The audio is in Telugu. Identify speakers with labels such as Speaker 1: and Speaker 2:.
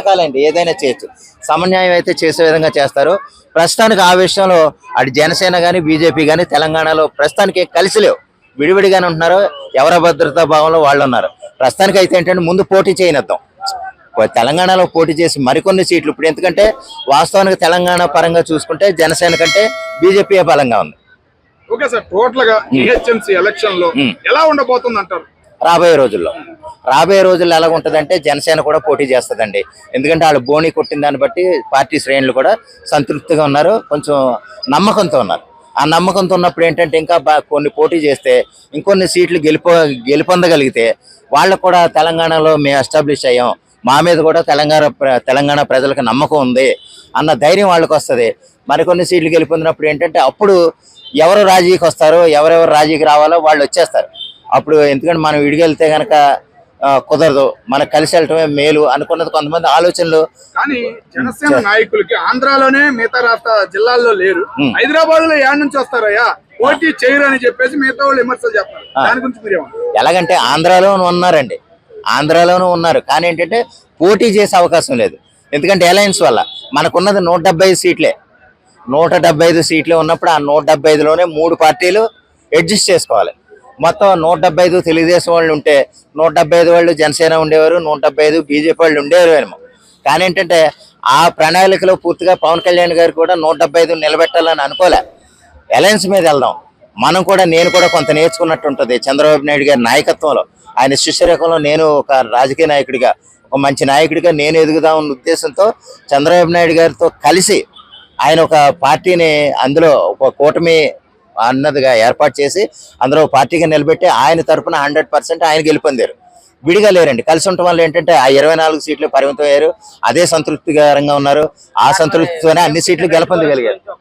Speaker 1: రకరకాలండి ఏదైనా చేయొచ్చు. సమన్యాయం అయితే చేసే విధంగా చేస్తారు. ప్రస్తుతానికి ఆ విషయంలో అటు జనసేన కానీ బీజేపీ కానీ తెలంగాణలో ప్రస్తుతానికి కలిసి లేవు విడివిడిగానే ఉంటున్నారు. ఎవరి భద్రతా భావంలో వాళ్ళు ఉన్నారు. ప్రస్తుతానికి అయితే ఏంటంటే ముందు పోటీ చేయనిద్దాం. తెలంగాణలో పోటీ చేసి మరికొన్ని సీట్లు ఇప్పుడు ఎందుకంటే వాస్తవానికి తెలంగాణ పరంగా చూసుకుంటే జనసేన కంటే బీజేపీ బలంగా ఉంది.
Speaker 2: ఓకే సార్ టోటల్గా
Speaker 1: ఎలక్షన్లో.
Speaker 2: ఎలా ఉండబోతుంది అంటారు
Speaker 1: రాబోయే రోజుల్లో. రాబోయే రోజుల్లో ఎలా ఉంటుందంటే జనసేన కూడా పోటీ చేస్తుందండి. ఎందుకంటే వాళ్ళు బోని కొట్టిన దాన్ని బట్టి పార్టీ శ్రేణులు కూడా సంతృప్తిగా ఉన్నారు. కొంచెం నమ్మకంతో ఉన్నారు. ఆ నమ్మకంతో ఉన్నప్పుడు ఏంటంటే ఇంకా బా- కొన్ని పోటీ చేస్తే ఇంకొన్ని సీట్లు గెలుప గెలుపొందగలిగితే వాళ్ళకు కూడా తెలంగాణలో మేము ఎస్టాబ్లిష్ అయ్యాం. మా మీద కూడా తెలంగాణ ప్ర- తెలంగాణ ప్రజలకు నమ్మకం ఉంది అన్న ధైర్యం వాళ్ళకి వస్తుంది. మరికొన్ని సీట్లు గెలుపొందినప్పుడు ఏంటంటే అప్పుడు ఎవరు రాజీకి వస్తారో ఎవరెవరు రాజీకి రావాలో వాళ్ళు వచ్చేస్తారు. అప్పుడు ఎందుకంటే మనం విడిగెళ్తే కనుక కుదరదు. మనకు కలిసి వెళ్ళటమే మేలు అనుకున్నది కొంతమంది ఆలోచనలు
Speaker 2: కానీ జనసేన నాయకులకి ఆంధ్రాలోనే మిగతా రాష్ట్ర జిల్లాల్లో లేరు. హైదరాబాద్లో ఏడు నుంచి వస్తారయ్యా? పోటీ చేయరు అని చెప్పేసి మిగతా వాళ్ళు విమర్శలు చేస్తారు. దాని గురించి మీరేమన్నారు
Speaker 1: ఎలాగంటే ఆంధ్రాలోనూ ఉన్నారండి. ఆంధ్రాలోనూ ఉన్నారు. కానీ ఏంటంటే పోటీ చేసే అవకాశం లేదు. ఎందుకంటే అలయన్స్ వల్ల మనకున్నది నూట డెబ్బై ఐదు సీట్లే. నూట డెబ్బై ఐదు సీట్లే ఉన్నప్పుడు ఆ నూట డెబ్బై ఐదులోనే మూడు పార్టీలు అడ్జస్ట్ చేసుకోవాలి. మొత్తం నూట డెబ్బై ఐదు తెలుగుదేశం వాళ్ళు ఉంటే నూట డెబ్బై ఐదు వాళ్ళు జనసేన ఉండేవారు నూట డెబ్బై ఐదు బీజేపీ వాళ్ళు ఉండేవారు ఏమో. కానీ ఏంటంటే ఆ ప్రణాళికలో పూర్తిగా పవన్ కళ్యాణ్ గారు కూడా నూట డెబ్బై ఐదు నిలబెట్టాలని అనుకోలే. అలయన్స్ మీద వెళ్దాం. మనం కూడా నేను కూడా కొంత నేర్చుకున్నట్టు ఉంటుంది చంద్రబాబు నాయుడు గారి నాయకత్వంలో. ఆయన శిష్యరేఖంలో నేను ఒక రాజకీయ నాయకుడిగా ఒక మంచి నాయకుడిగా నేను ఎదుగుదామన్న ఉద్దేశంతో చంద్రబాబు నాయుడు గారితో కలిసి ఆయన ఒక పార్టీని అందులో ఒక కూటమి అన్నదిగా ఏర్పాటు చేసి అందులో ఒక పార్టీగా నిలబెట్టి ఆయన తరపున హండ్రెడ్ పర్సెంట్ ఆయన గెలుపొందారు. విడిగా లేరండి. కలిసి ఉండటం వల్ల ఏంటంటే ఆ ఇరవై నాలుగు సీట్లు పరిమితం అయ్యారు. అదే సంతృప్తికరంగా ఉన్నారు. ఆ సంతృప్తితోనే అన్ని సీట్లు గెలుపొందగలిగారు.